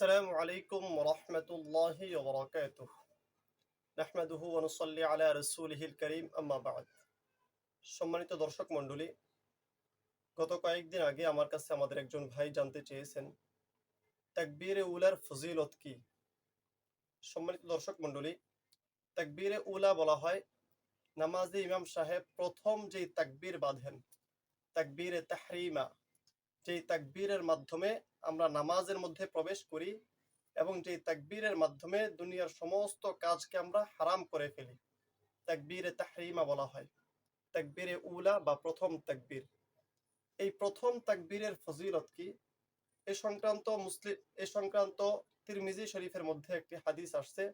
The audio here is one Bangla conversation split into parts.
আসসালামু আলাইকুম রহমতুল্লাহি ওবরাকাতুহ নাহমাদুহু ওয়া নুসাল্লি আলা রাসূলিহিল কারীম আম্মা বাদ সম্মানিত দর্শক মণ্ডলী, গত কয়েকদিন আগে আমার কাছে আমাদের একজন ভাই জানতে চেয়েছেন, তাকবীরে উলার ফজিলত কি? সম্মানিত দর্শক মণ্ডলী, তাকবীরে উলা বলা হয়, নামাজে ইমাম সাহেব প্রথম যে তাকবীর বাঁধেন, তাকবীরে তাহরিমা যেই তাকবীরের মাধ্যমে আমরা নামাজের মধ্যে প্রবেশ করি এবং যেই তাকবীরের মাধ্যমে দুনিয়ার সমস্ত কাজকে আমরা হারাম করে ফেলি। তাকবীরে তাহরিমা বলা হয়। তাকবীরে উলা বা প্রথম তাকবীর। এই প্রথম তাকবীরের ফজিলত কি? এ সংক্রান্ত মুসলিম, এ সংক্রান্ত তিরমিজি শরীফের মধ্যে একটি হাদিস আসছে।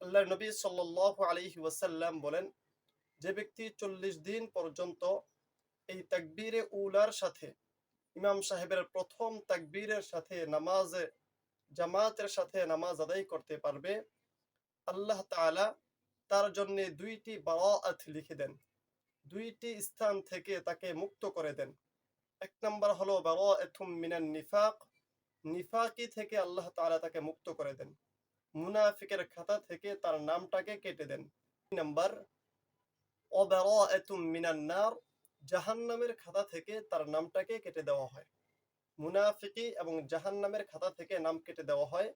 আল্লাহ নবী সাল্লাল্লাহু আলাইহি ওয়াসাল্লাম বলেন, যে ব্যক্তি চল্লিশ দিন পর্যন্ত এই তাকবীরে উলার সাথে ইমাম সাহেবের প্রথম তাকবীরের সাথে নামাজে, জামাতের সাথে নামাজ আদায় করতে পারবে। আল্লাহ তাআলা তার জন্য দুইটি বারাআত লিখে দেন। দুইটি স্থান থেকে তাকে মুক্ত করে দেন। এক নম্বর হলো, বারাআতুম মিনান নিফাক। নিফাকি থেকে আল্লাহ তাআলা তাকে মুক্ত করে দেন। মুনাফিকের খাতা থেকে তার নামটাকে কেটে দেন। দুই নাম্বার অবারাআতুম মিনান নার। জাহান্নামের খাতা থেকে তার নামটাকে কেটে দেওয়া হয়। মুনাফিকি এবং জাহান্নামের খাতা থেকে নাম কেটে দেওয়া হয়।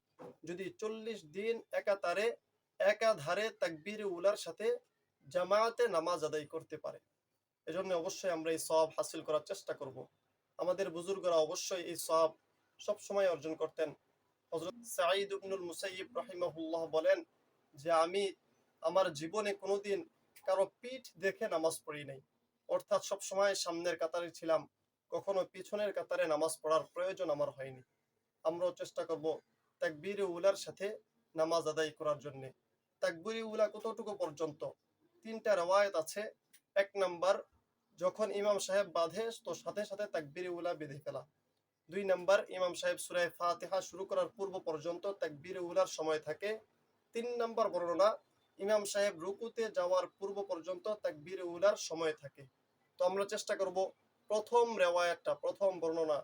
যদি চল্লিশ দিন একাতারে, একাধারে তাকবীর উলার সাথে জামায়াতে নামাজ আদায় করতে পারে। এজন্য অবশ্যই আমরা এই সব হাসিল করার চেষ্টা করব। আমাদের বুজুর্গরা অবশ্যই এই সব সব সময় অর্জন করতেন। হযরত সাঈদ ইবনুল মুসাইয়িব রাহিমাহুল্লাহ বলেন যে, আমি আমার জীবনে কোনোদিন কারও পিঠ দেখে নামাজ পড়ি নাই। অর্থাৎ সব সময় সামনের কাতারে ছিলাম, কখনো পিছনের কাতারে নামাজ পড়ার প্রয়োজন আমার হয়নি। আমরাও চেষ্টা করব তাকবীরে উলার সাথে নামাজ আদায় করার জন্য। তাকবীরে উলা কতটুকু পর্যন্ত? তিনটা রওয়ায়ত আছে। এক নাম্বার, যখন ইমাম সাহেব বাঁধে, তো সাথে সাথে তাকবীরে উলা বেঁধে ফেলা। দুই নাম্বার, ইমাম সাহেব সুরায় ফাতিহা শুরু করার পূর্ব পর্যন্ত তাকবীরে উলার সময় থাকে। তিন নাম্বার বর্ণনা, ইমাম সাহেব রুকুতে যাওয়ার পূর্ব পর্যন্ত তাকবীরে উলার সময় থাকে। তো আমরা চেষ্টা করব প্রথম রেওয়ায়াতটা, প্রথম বর্ণনা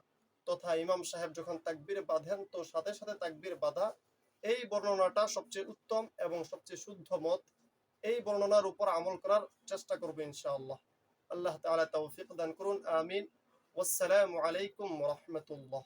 তথা ইমাম সাহেব যখন তাকবির বাঁধেন, তো সাথে সাথে তাকবির বাঁধা। এই বর্ণনাটা সবচেয়ে উত্তম এবং সবচেয়ে শুদ্ধ মত। এই বর্ণনার উপর আমল করার চেষ্টা করব ইনশাআল্লাহ। আল্লাহ তাআলা তৌফিক দান করুন, আমিন। ওয়াসসালামু আলাইকুম ওয়া রাহমাতুল্লাহ।